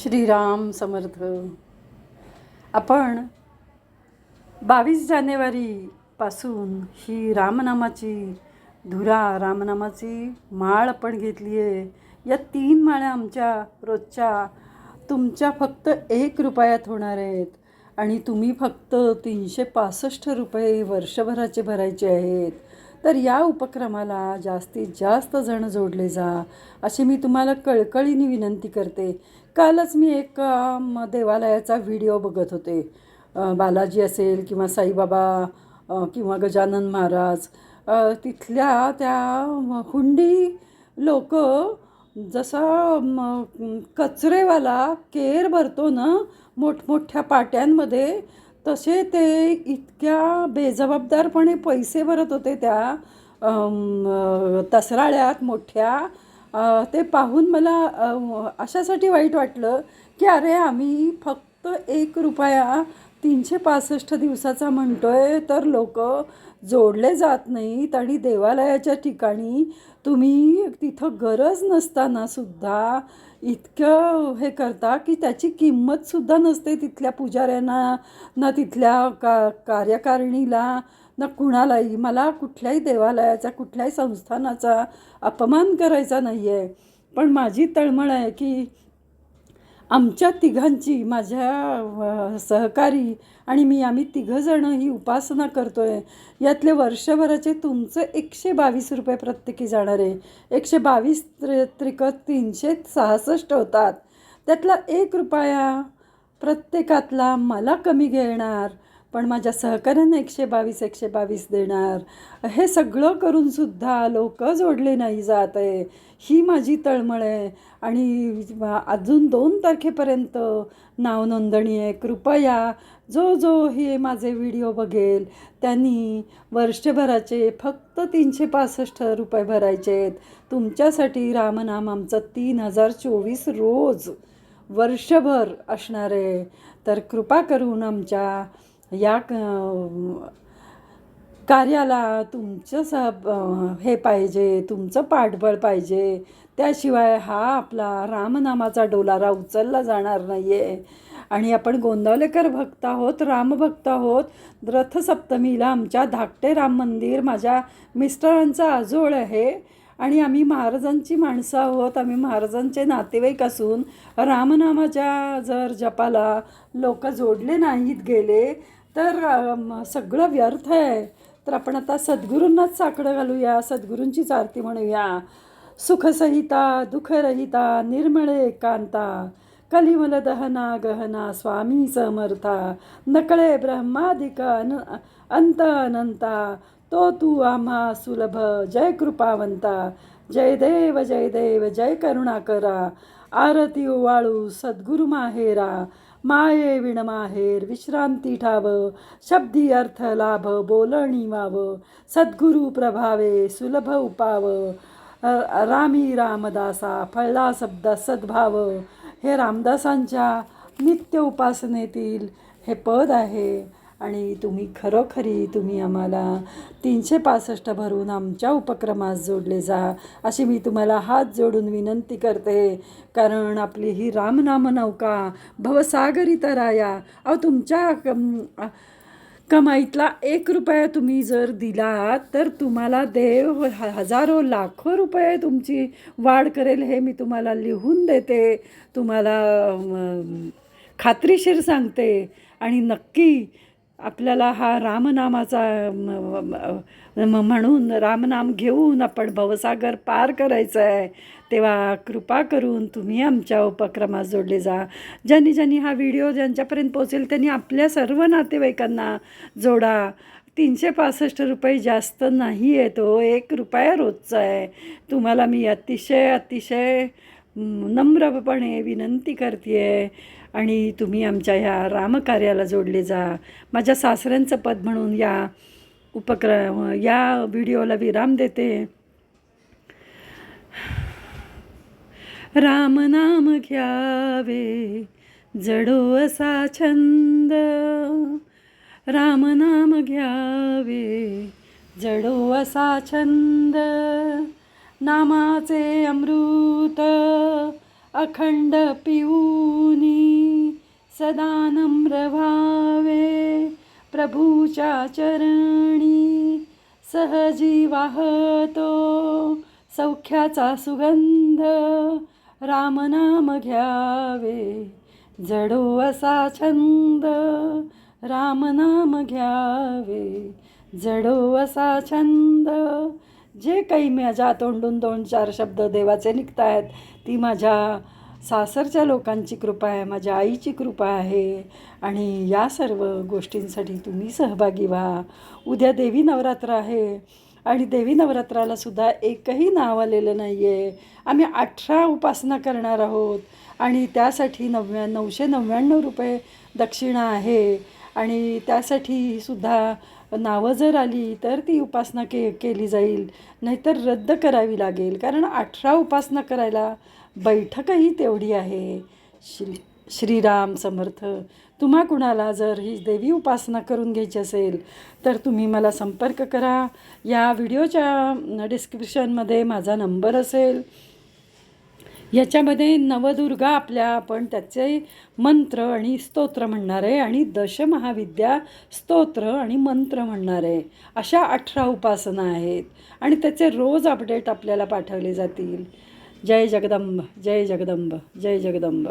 श्रीराम समर्थ. आपण बावीस जानेवारीपासून ही रामनामाची धुरा रामनामाची माळ आपण घेतली आहे. या तीन माळ्या आमच्या रोजच्या तुमच्या फक्त एक रुपयात होणार आहेत आणि तुम्ही फक्त तीनशे पासष्ट रुपये वर्षभराचे भरायचे आहेत. तर या उपक्रमाला जास्तीत जास्त जण जोडले जा अशी मी तुम्हाला कळकळीने विनंती करते. कालच मी एक देवालयाचा व्हिडिओ बघत होते. बालाजी असेल किंवा साईबाबा किंवा गजानन महाराज तिथल्या त्या हुंडी लोक जसा कचरेवाला केर भरतो ना मोठमोठ्या पाट्यांमध्ये तसे ते इतक्या बेजबाबदारपणे पैसे भरत होते त्या तसराळ्यात मोठ्या ते पाहून मला अशासाठी वाईट वाटलं की अरे आम्ही फक्त एक रुपया तीनशे पासष्ट दिवसाचा म्हणतो आहे तर लोक जोडले जात नाहीत आणि देवालयाच्या ठिकाणी तुम्ही तिथं गरज नसताना सुद्धा इतकं हे करता की त्याची किंमतसुद्धा नसते तिथल्या पुजाऱ्यांना ना तिथल्या का कार्यकारिणीला ना कुणालाही मला कुठल्याही देवालयाचा कुठल्याही संस्थानाचा अपमान करायचा नाही आहे पण माझी तळमळ आहे की आमच्या तिघांची माझ्या सहकारी आणि मी आम्ही तिघंजणं ही उपासना करतो आहे यातले वर्षभराचे तुमचं एकशे बावीस रुपये प्रत्येकी जाणार. आहे एकशे बावीस त्रि त्रिक तीनशे सहासष्ट होतात. त्यातला एक रुपया प्रत्येकातला मला कमी घेणार. पण माझ्या सहकाऱ्यांना एकशे बावीस एकशे बावीस देणार. हे सगळं करूनसुद्धा लोक जोडले नाही जात आहे. ही माझी तळमळ आहे. आणि अजून दोन तारखेपर्यंत नावनोंदणी आहे. कृपया जो जो हे माझे व्हिडिओ बघेल त्यांनी वर्षभराचे फक्त तीनशे पासष्ट रुपये भरायचे आहेत. तुमच्यासाठी रामनाम आमचं तीन हजार चोवीस रोज वर्षभर असणार आहे. तर कृपा करून आमच्या या क- कार्याला तुमचं स हे पाहिजे तुमचं पाठबळ पाहिजे. त्याशिवाय हा आपला रामनामाचा डोलारा उचलला जाणार नाही आहे आणि आपण गोंदावलेकर भक्त आहोत रामभक्त आहोत. रथसप्तमीला आमच्या धाकटे राम मंदिर माझ्या मिस्टरांचा आजोळ आहे. आणि आम्ही महाराजांची माणसं आहोत. आम्ही महाराजांचे नातेवाईक असून रामनामाच्या जर जपाला लोक जोडले नाहीत गेले तर सगळं व्यर्थ आहे. तर आपण आता सद्गुरूंनाच साकडं घालूया सद्गुरूंचीच आरती म्हणूया. सुखसहिता दुःखरहिता निर्मळे एकांता. कलिमल दहना गहना स्वामी समर्था. नकळे ब्रह्मादिक अन अंत अनंता. तो तू आम्हा सुलभ जय कृपावंता. जय देव जय देव जय करुणाकरा. आरती ओवाळू सद्गुरु माहेरा माये विण माहेर विश्रांती ठाव शब्दी अर्थ लाभ बोलणी वाव सद्गुरु प्रभावे सुलभ उपाव रामी रामदासा फळला शब्द सद्भाव हे रामदासांच्या नित्य उपासनेतील हे पद आहे. आणि तुम्ही खरोखरी तुम्ही आम्हाला तीनशे पासष्ट भरून आमच्या उपक्रमास जोडले जा अशी मी तुम्हाला हात जोडून विनंती करते. कारण आपली ही रामनाम नौका भवसागरी तराया अहो तुमच्या कम- कमाईतला एक रुपया तुम्ही जर दिला तर तुम्हाला देव ह- हजारो लाखो रुपये तुमची वाढ करेल हे मी तुम्हाला लिहून देते. तुम्हाला खात्रीशीर सांगते. आणि नक्की आपल्याला हा रामनामाचा म्हणून रामनाम घेऊन आपण भवसागर पार करायचं आहे तेव्हा कृपा करून तुम्ही आमच्या उपक्रमात जोडले जा. ज्यांनी ज्यांनी हा व्हिडिओ ज्यांच्यापर्यंत पोचेल त्यांनी आपल्या सर्व नातेवाईकांना जोडा. तीनशे पासष्ट रुपये जास्त नाही आहे तो एक रुपया रोजचा आहे. तुम्हाला मी अतिशय अतिशय नम्रपणे विनंती करते आहे आणि तुम्ही आमच्या ह्या रामकार्याला जोडले जा. माझ्या सासऱ्यांचं पद म्हणून या उपक्रम या व्हिडिओला विराम देते. रामनाम घ्यावे जडो असा छंद. रामनाम घ्यावे जडो असा छंद. नामाचे अमृत अखंड पिऊनी सदा नम्र भावे प्रभूच्या चरणी. सहजी वाहतो सौख्याचा सुगंध रामनाम घ्यावे. जडो असा छंद रामनाम घ्यावे. जडो असा छंद जे काही माझ्या तोंडून दोन चार शब्द देवाचे निघत आहेत ती माझ्या सासरच्या लोकांची कृपा आहे माझ्या आईची कृपा आहे. आणि या सर्व गोष्टींसाठी तुम्ही सहभागी व्हा. उद्या देवी नवरात्र आहे आणि देवी नवरात्राला सुद्धा एकही नाव आलेलं नाही आहे आम्ही अठरा उपासना करणार आहोत आणि त्यासाठी नव्या नऊशे नव्याण्णव रुपये दक्षिणा आहे. आणि त्यासाठी सुद्धा नावं जर आली तर ती उपासना के केली जाईल. नाहीतर रद्द करावी लागेल. कारण अठरा उपासना करायला बैठकही तेवढी आहे. श्री श्रीराम समर्थ तुम्हा कुणाला जर ही देवी उपासना करून घ्यायची असेल तर तुम्ही मला संपर्क करा. या व्हिडिओच्या डिस्क्रिप्शनमध्ये माझा नंबर असेल. याच्यामध्ये नवदुर्गा आपल्या आपण त्याचे मंत्र आणि स्तोत्र म्हणणार आहे आणि दशमहाविद्या स्तोत्र आणि मंत्र म्हणणार आहे. अशा अठरा उपासना आहेत आणि त्याचे रोज अपडेट आपल्याला पाठवले जातील. जय जगदंब जय जगदंब जय जगदंब.